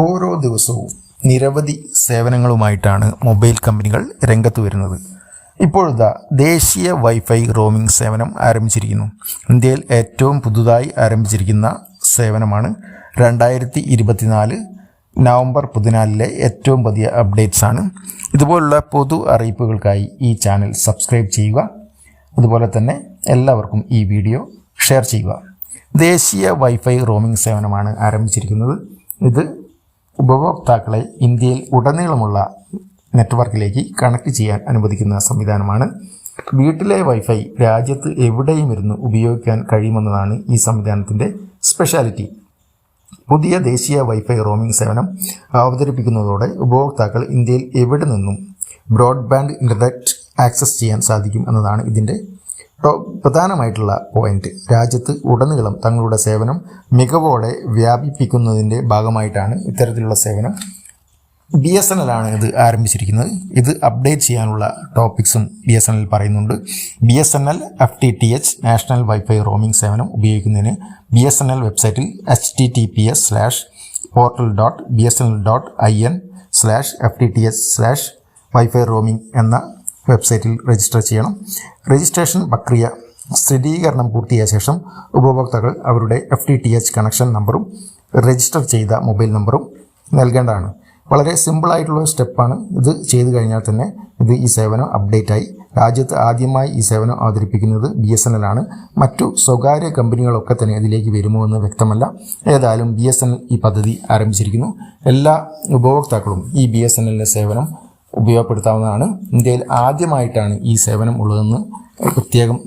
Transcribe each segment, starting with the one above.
ഓരോ ദിവസവും നിരവധി സേവനങ്ങളുമായിട്ടാണ് മൊബൈൽ കമ്പനികൾ രംഗത്ത് വരുന്നത്. ഇപ്പോഴത്തെ ദേശീയ വൈഫൈ റോമിംഗ് സേവനം ആരംഭിച്ചിരിക്കുന്നു. ഇന്ത്യയിൽ ഏറ്റവും പുതുതായി ആരംഭിച്ചിരിക്കുന്ന സേവനമാണ് രണ്ടായിരത്തി ഇരുപത്തിനാല് നവംബർ പതിനാലിലെ ഏറ്റവും പുതിയ അപ്ഡേറ്റ്സ് ആണ് ഇതുപോലുള്ള പൊതു അറിയിപ്പുകൾക്കായി ഈ ചാനൽ സബ്സ്ക്രൈബ് ചെയ്യുക. അതുപോലെ തന്നെ എല്ലാവർക്കും ഈ വീഡിയോ ഷെയർ ചെയ്യുക. ദേശീയ വൈഫൈ റോമിംഗ് സേവനമാണ് ആരംഭിച്ചിരിക്കുന്നത്. ഇത് ഉപഭോക്താക്കളെ ഇന്ത്യയിൽ ഉടനീളമുള്ള നെറ്റ്വർക്കിലേക്ക് കണക്ട് ചെയ്യാൻ അനുവദിക്കുന്ന സംവിധാനമാണ്. വീട്ടിലെ വൈഫൈ രാജ്യത്ത് എവിടെയും ഇരുന്ന് ഉപയോഗിക്കാൻ കഴിയുമെന്നതാണ് ഈ സംവിധാനത്തിന്റെ സ്പെഷ്യാലിറ്റി പുതിയ ദേശീയ വൈഫൈ റോമിംഗ് സേവനം അവതരിപ്പിക്കുന്നതോടെ ഉപഭോക്താക്കൾ ഇന്ത്യയിൽ എവിടെ നിന്നും ബ്രോഡ്ബാൻഡ് ഇന്റർനെറ്റ് ആക്സസ് ചെയ്യാൻ സാധിക്കും എന്നതാണ് ഇതിന്റെ പ്രധാനമായിട്ടുള്ള പോയിന്റ് രാജ്യത്ത് ഉടനീളം തങ്ങളുടെ സേവനം മികവോടെ വ്യാപിപ്പിക്കുന്നതിന്റെ ഭാഗമായിട്ടാണ് ഇത്തരത്തിലുള്ള സേവനം ബി എസ് എൻ എൽ ആണ് ഇത് ആരംഭിച്ചിരിക്കുന്നത്. ഇത് അപ്ഡേറ്റ് ചെയ്യാനുള്ള ടോപ്പിക്സും ബി എസ് എൻ എൽ പറയുന്നുണ്ട്. B S N L F T T H national wifi roaming സേവനം ഉപയോഗിക്കുന്നതിന് ബി എസ് എൻ എൽ വെബ്സൈറ്റിൽ H T T P S slash portal dot B S N L dot I N slash F T T H slash wifi roaming എന്ന വെബ്സൈറ്റിൽ register ചെയ്യണം. Registration പ്രക്രിയ സ്ഥിരീകരണം പൂർത്തിയായ ശേഷം ഉപഭോക്താക്കൾ അവരുടെ F T T H connection നമ്പറും രജിസ്റ്റർ ചെയ്ത മൊബൈൽ നമ്പറും നൽകേണ്ടതാണ്. വളരെ സിമ്പിളായിട്ടുള്ള സ്റ്റെപ്പാണ് ഇത്. ചെയ്തു കഴിഞ്ഞാൽ തന്നെ ഇത് ഈ സേവനം അപ്ഡേറ്റായി രാജ്യത്ത് ആദ്യമായി ഈ സേവനം അവതരിപ്പിക്കുന്നത് ബി എസ് എൻ എൽ ആണ്. മറ്റു സ്വകാര്യ കമ്പനികളൊക്കെ തന്നെ ഇതിലേക്ക് വരുമോ എന്ന് വ്യക്തമല്ല. ഏതായാലും ബി എസ് എൻ എൽ ഈ പദ്ധതി ആരംഭിച്ചിരിക്കുന്നു. എല്ലാ ഉപഭോക്താക്കളും ഈ ബി എസ് എൻ എല്ലിന്റെ സേവനം ഉപയോഗപ്പെടുത്താവുന്നതാണ്. ഇന്ത്യയിൽ ആദ്യമായിട്ടാണ് ഈ സേവനം ഉള്ളതെന്ന് പ്രത്യേകം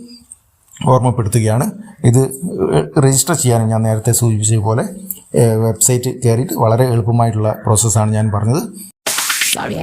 ഓർമ്മപ്പെടുത്തുകയാണ്. ഇത് രജിസ്റ്റർ ചെയ്യാനും ഞാൻ നേരത്തെ സൂചിപ്പിച്ചതുപോലെ പോലെ വെബ്സൈറ്റ് കയറിയിട്ട് വളരെ എളുപ്പമായിട്ടുള്ള പ്രോസസ്സാണ് ഞാൻ പറഞ്ഞത്. Sorry.